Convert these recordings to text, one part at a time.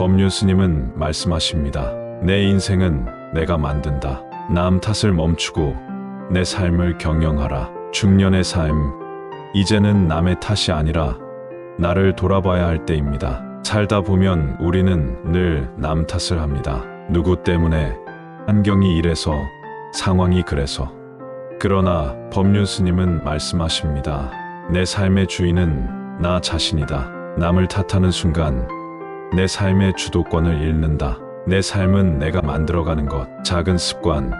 법륜 스님은 말씀하십니다. 내 인생은 내가 만든다. 남 탓을 멈추고 내 삶을 경영하라. 중년의 삶. 이제는 남의 탓이 아니라 나를 돌아봐야 할 때입니다. 살다 보면 우리는 늘 남 탓을 합니다. 누구 때문에 환경이 이래서 상황이 그래서. 그러나 법륜 스님은 말씀하십니다. 내 삶의 주인은 나 자신이다. 남을 탓하는 순간 내 삶의 주도권을 잃는다. 내 삶은 내가 만들어가는 것. 작은 습관,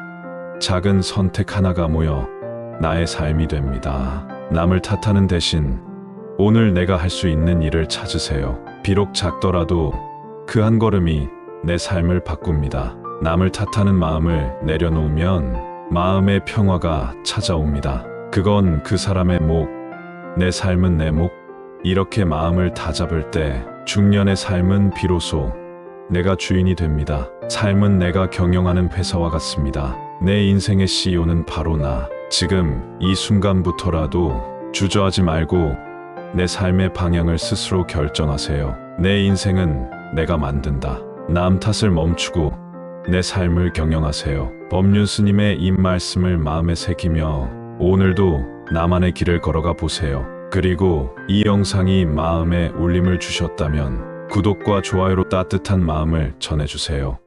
작은 선택 하나가 모여 나의 삶이 됩니다. 남을 탓하는 대신 오늘 내가 할 수 있는 일을 찾으세요. 비록 작더라도 그 한 걸음이 내 삶을 바꿉니다. 남을 탓하는 마음을 내려놓으면 마음의 평화가 찾아옵니다. 그건 그 사람의 목, 내 삶은 내 목. 이렇게 마음을 다잡을 때 중년의 삶은 비로소 내가 주인이 됩니다. 삶은 내가 경영하는 회사와 같습니다. 내 인생의 CEO는 바로 나. 지금 이 순간부터라도 주저하지 말고 내 삶의 방향을 스스로 결정하세요. 내 인생은 내가 만든다. 남 탓을 멈추고 내 삶을 경영하세요. 법륜 스님의 이 말씀을 마음에 새기며 오늘도 나만의 길을 걸어가 보세요. 그리고 이 영상이 마음에 울림을 주셨다면 구독과 좋아요로 따뜻한 마음을 전해주세요.